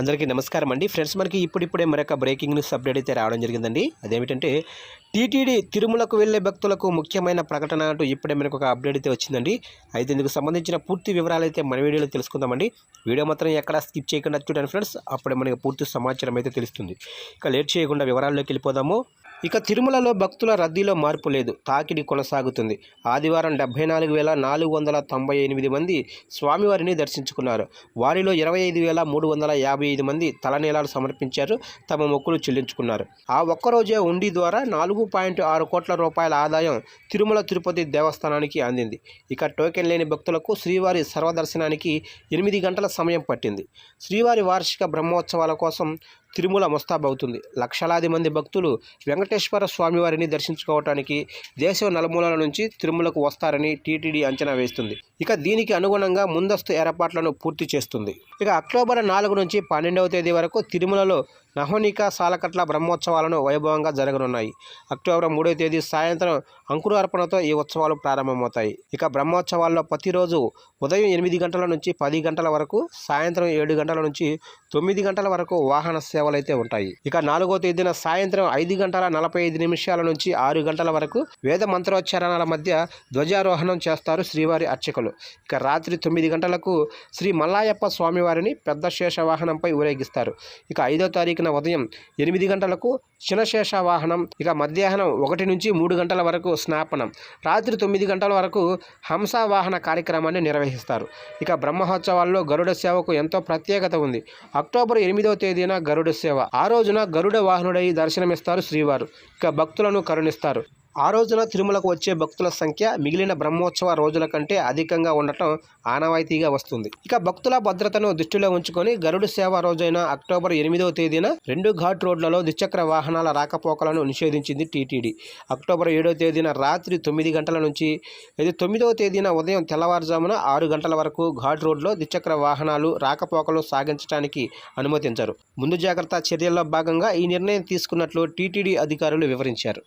అందరికీ నమస్కారం అండి. ఫ్రెండ్స్ మనకి ఇప్పుడిప్పుడే మరొక బ్రేకింగ్ న్యూస్ అప్డేట్ అయితే రావడం జరిగిందండి. అదేమిటంటే టీటీడీ తిరుమలకు వెళ్ళే భక్తులకు ముఖ్యమైన ప్రకటన అంటూ ఇప్పుడే మనకు ఒక అప్డేట్ అయితే వచ్చిందండి. అయితే ఇందుకు సంబంధించిన పూర్తి వివరాలు అయితే మన వీడియోలో తెలుసుకుందామండి. వీడియో మాత్రం ఎక్కడ స్కిప్ చేయకుండా చూడండి ఫ్రెండ్స్. అప్పుడే మనకి పూర్తి సమాచారం అయితే తెలుస్తుంది. ఇక లేట్ చేయకుండా వివరాల్లోకి వెళ్ళిపోదాము. ఇక తిరుమలలో భక్తుల రద్దీలో మార్పు లేదు. తాకిడి కొనసాగుతుంది. ఆదివారం డెబ్బై నాలుగు వేల నాలుగు వందల తొంభై ఎనిమిది మంది స్వామివారిని దర్శించుకున్నారు. వారిలో ఇరవై ఐదు వేల మూడు వందల యాభై ఐదు మంది తలనీలాలు సమర్పించారు. తమ మొక్కులు చెల్లించుకున్నారు. ఆ ఒక్కరోజే ఉండి ద్వారా నాలుగు పాయింట్ ఆరు కోట్ల రూపాయల ఆదాయం తిరుమల తిరుపతి దేవస్థానానికి అందింది. ఇక టోకెన్ లేని భక్తులకు శ్రీవారి సర్వదర్శనానికి ఎనిమిది గంటల సమయం పట్టింది. శ్రీవారి వార్షిక బ్రహ్మోత్సవాల కోసం తిరుమల మొస్తాబవుతుంది లక్షలాది మంది భక్తులు వెంకటేశ్వర స్వామివారిని దర్శించుకోవటానికి దేశం నలుమూలల నుంచి తిరుమలకు వస్తారని టీటీడీ అంచనా వేస్తుంది. ఇక దీనికి అనుగుణంగా ముందస్తు ఏర్పాట్లను పూర్తి చేస్తుంది. ఇక అక్టోబర్ నాలుగు నుంచి పన్నెండవ తేదీ వరకు తిరుమలలో నహోనిక సాలకట్ల బ్రహ్మోత్సవాలను వైభవంగా జరగనున్నాయి. అక్టోబర్ మూడో తేదీ సాయంత్రం అంకురార్పణతో ఈ ఉత్సవాలు ప్రారంభమవుతాయి. ఇక బ్రహ్మోత్సవాల్లో ప్రతిరోజు ఉదయం ఎనిమిది గంటల నుంచి పది గంటల వరకు సాయంత్రం ఏడు గంటల నుంచి తొమ్మిది గంటల వరకు వాహన సేవలు అయితే ఉంటాయి. ఇక నాలుగో తేదీన సాయంత్రం ఐదు గంటల నలభై ఐదు నిమిషాల నుంచి ఆరు గంటల వరకు వేద మంత్రోచ్చారణల మధ్య ధ్వజారోహణం చేస్తారు శ్రీవారి అర్చకులు. ఇక రాత్రి తొమ్మిది గంటలకు శ్రీ మల్లాయప్ప స్వామివారిని పెద్ద శేష వాహనంపై ఊరేగిస్తారు. ఇక ఐదో తారీఖు తారీఖున ఉదయం ఎనిమిది గంటలకు శినశేష వాహనం ఇక మధ్యాహ్నం ఒకటి నుంచి మూడు గంటల వరకు స్నాపనం రాత్రి తొమ్మిది గంటల వరకు హంస వాహన కార్యక్రమాన్ని నిర్వహిస్తారు. ఇక బ్రహ్మోత్సవాల్లో గరుడ సేవకు ఎంతో ప్రత్యేకత ఉంది. అక్టోబర్ ఎనిమిదవ తేదీన గరుడ సేవ. ఆ రోజున గరుడ వాహనుడై దర్శనమిస్తారు శ్రీవారు. ఇక భక్తులను కరుణిస్తారు. ఆ రోజున తిరుమలకు వచ్చే భక్తుల సంఖ్య మిగిలిన బ్రహ్మోత్సవ రోజుల కంటే అధికంగా ఉండటం ఆనవాయితీగా వస్తుంది. ఇక భక్తుల భద్రతను దృష్టిలో ఉంచుకొని గరుడు సేవ రోజైన అక్టోబర్ ఎనిమిదవ తేదీన రెండు ఘాట్ రోడ్లలో ద్విచక్ర వాహనాల రాకపోకలను నిషేధించింది టీటీడీ. అక్టోబర్ ఏడవ తేదీన రాత్రి తొమ్మిది గంటల నుంచి ఇది తొమ్మిదవ తేదీన ఉదయం తెల్లవారుజామున ఆరు గంటల వరకు ఘాట్ రోడ్లో ద్విచక్ర వాహనాలు రాకపోకలు సాగించడానికి అనుమతించరు. ముందు జాగ్రత్త చర్యల్లో భాగంగా ఈ నిర్ణయం తీసుకున్నట్లు టీటీడీ అధికారులు వివరించారు.